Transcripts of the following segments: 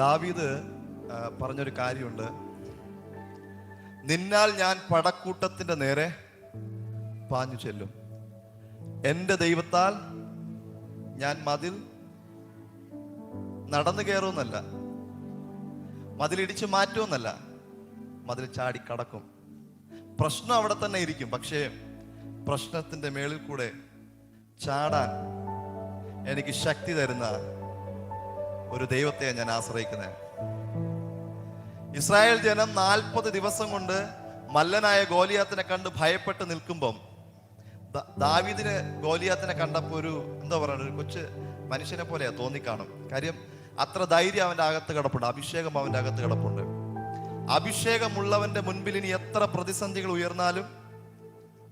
ദാവീദ് പറഞ്ഞൊരു കാര്യമുണ്ട്. നിന്നാൽ ഞാൻ പടക്കൂട്ടത്തിന്റെ നേരെ പാഞ്ഞു ചെല്ലും. എന്റെ ദൈവത്താൽ ഞാൻ മതിൽ നടന്നു കയറുമെന്നല്ല മതിലിടിച്ച് മാറ്റുമെന്നല്ല മതിൽ ചാടി കടക്കും. പ്രശ്നം അവിടെ തന്നെ ഇരിക്കും പക്ഷേ പ്രശ്നത്തിന്റെ മേളിൽ കൂടെ ചാടാൻ എനിക്ക് ശക്തി തരുന്ന ഒരു ദൈവത്തെ ഞാൻ ആശ്രയിക്കുന്നത് ഇസ്രായേൽ ജനം നാൽപ്പത് ദിവസം കൊണ്ട് മല്ലനായ ഗോലിയാത്തിനെ കണ്ട് ഭയപ്പെട്ട് നിൽക്കുമ്പം ദാവിദിന് ഗോലിയാത്തിനെ കണ്ടപ്പോൾ ഒരു എന്താ പറയുക ഒരു കൊച്ചു മനുഷ്യനെ പോലെയാ തോന്നിക്കാണും. കാര്യം അത്ര ധൈര്യം അവന്റെ അകത്ത് കിടപ്പുണ്ട്. അഭിഷേകം അവന്റെ അകത്ത് കിടപ്പുണ്ട്. അഭിഷേകമുള്ളവന്റെ മുൻപിൽ ഇനി എത്ര പ്രതിസന്ധികൾ ഉയർന്നാലും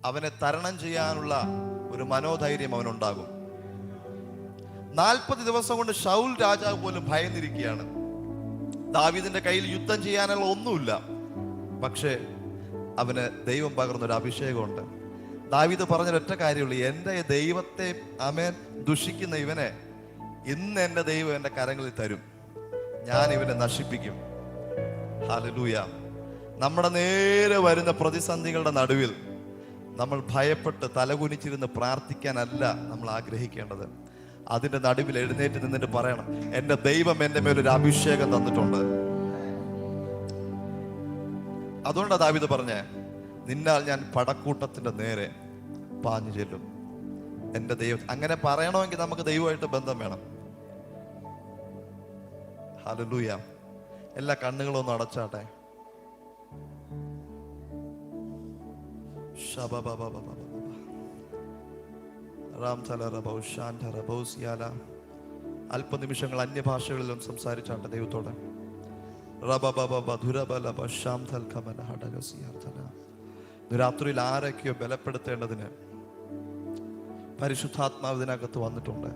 അവനെ തരണം ചെയ്യാനുള്ള ഒരു മനോധൈര്യം അവനുണ്ടാകും. നാൽപ്പത് ദിവസം കൊണ്ട് ഷൗൽ രാജാവ് പോലും ഭയന്നിരിക്കുകയാണ്. ദാവീദിന്റെ കയ്യിൽ യുദ്ധം ചെയ്യാനുള്ള ഒന്നുമില്ല. പക്ഷേ അവന് ദൈവം പകർന്നൊരു അഭിഷേകമുണ്ട്. ദാവീദ് പറഞ്ഞൊരൊറ്റ കാര്യമുള്ളൂ. എന്റെ ദൈവത്തെ അമേൻ ദുഷിക്കുന്ന ഇവനെ ഇന്ന് എന്റെ ദൈവം എന്റെ കരങ്ങളിൽ തരും. ഞാൻ ഇവനെ നശിപ്പിക്കും. ഹാലലൂയ നമ്മുടെ നേരെ വരുന്ന പ്രതിസന്ധികളുടെ നടുവിൽ നമ്മൾ ഭയപ്പെട്ട് തലകുനിച്ചിരുന്ന് പ്രാർത്ഥിക്കാനല്ല നമ്മൾ ആഗ്രഹിക്കേണ്ടത്. അതിന്റെ നടുവിൽ എഴുന്നേറ്റ് നിന്നിട്ട് പറയണം എന്റെ ദൈവം എന്റെ മേലൊരു അഭിഷേകം തന്നിട്ടുണ്ട്. അതുകൊണ്ടാണ് ദാവിത് പറഞ്ഞേ നിന്നാൽ ഞാൻ പടക്കൂട്ടത്തിന്റെ നേരെ പാഞ്ഞു ചെല്ലും. എന്റെ ദൈവം അങ്ങനെ പറയണമെങ്കിൽ നമുക്ക് ദൈവമായിട്ട് ബന്ധം വേണം. ഹലലൂയ എല്ലാ കണ്ണുകളും ഒന്ന് അടച്ചാട്ടെ. ശബബബബബബബ. അല്പനിമിഷങ്ങൾ അന്യഭാഷകളിലും സംസാരിച്ചാട്ടെ ദൈവത്തോടെ. രാത്രിയിൽ ആരൊക്കെയോ ബലപ്പെടുത്തേണ്ടതിന് പരിശുദ്ധാത്മാവ് ഇതിനകത്ത് വന്നിട്ടുണ്ട്.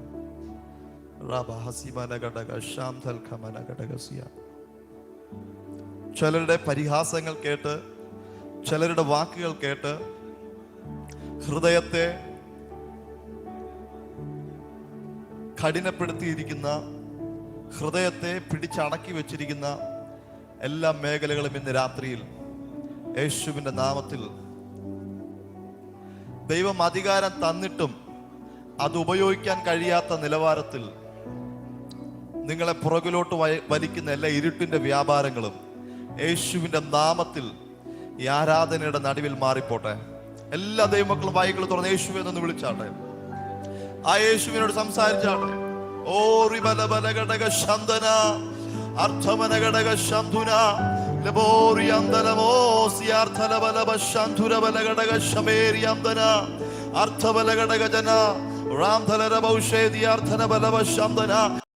ചിലരുടെ പരിഹാസങ്ങൾ കേട്ട് ചിലരുടെ വാക്കുകൾ കേട്ട് ഹൃദയത്തെ കഠിനപ്പെടുത്തിയിരിക്കുന്ന ഹൃദയത്തെ പിടിച്ചടക്കി വെച്ചിരിക്കുന്ന എല്ലാ മേഖലകളും ഇന്ന് രാത്രിയിൽ യേശുവിന്റെ നാമത്തിൽ ദൈവം അധികാരം തന്നിട്ടും അത് ഉപയോഗിക്കാൻ കഴിയാത്ത നിലവാരത്തിൽ നിങ്ങളെ പുറകിലോട്ട് വലിക്കുന്ന എല്ലാ ഇരുട്ടിന്റെ വ്യാപാരങ്ങളും യേശുവിന്റെ നാമത്തിൽ ഈ ആരാധനയുടെ നടുവിൽ മാറിപ്പോട്ടെ. എല്ലാ ദൈവമക്കളും വായികളും തുറന്ന് യേശുവെ എന്ന് വിളിച്ചാട്ടെ. ആ യേശുവിനോട് സംസാരിച്ചാണ്. ഓ റിബല ബല ഘടക ശന്തന അർത്ഥമന ഘടക ശംധുന ലബോറിയന്തലമോ സിയാർത്ഥല ബല ബന്ധുര ബല ഘടക ശമേരിയന്തന അർത്ഥബല ഘടക ജന റാംധല രബൗഷേദിയാർത്ഥന ബല ബശാന്തന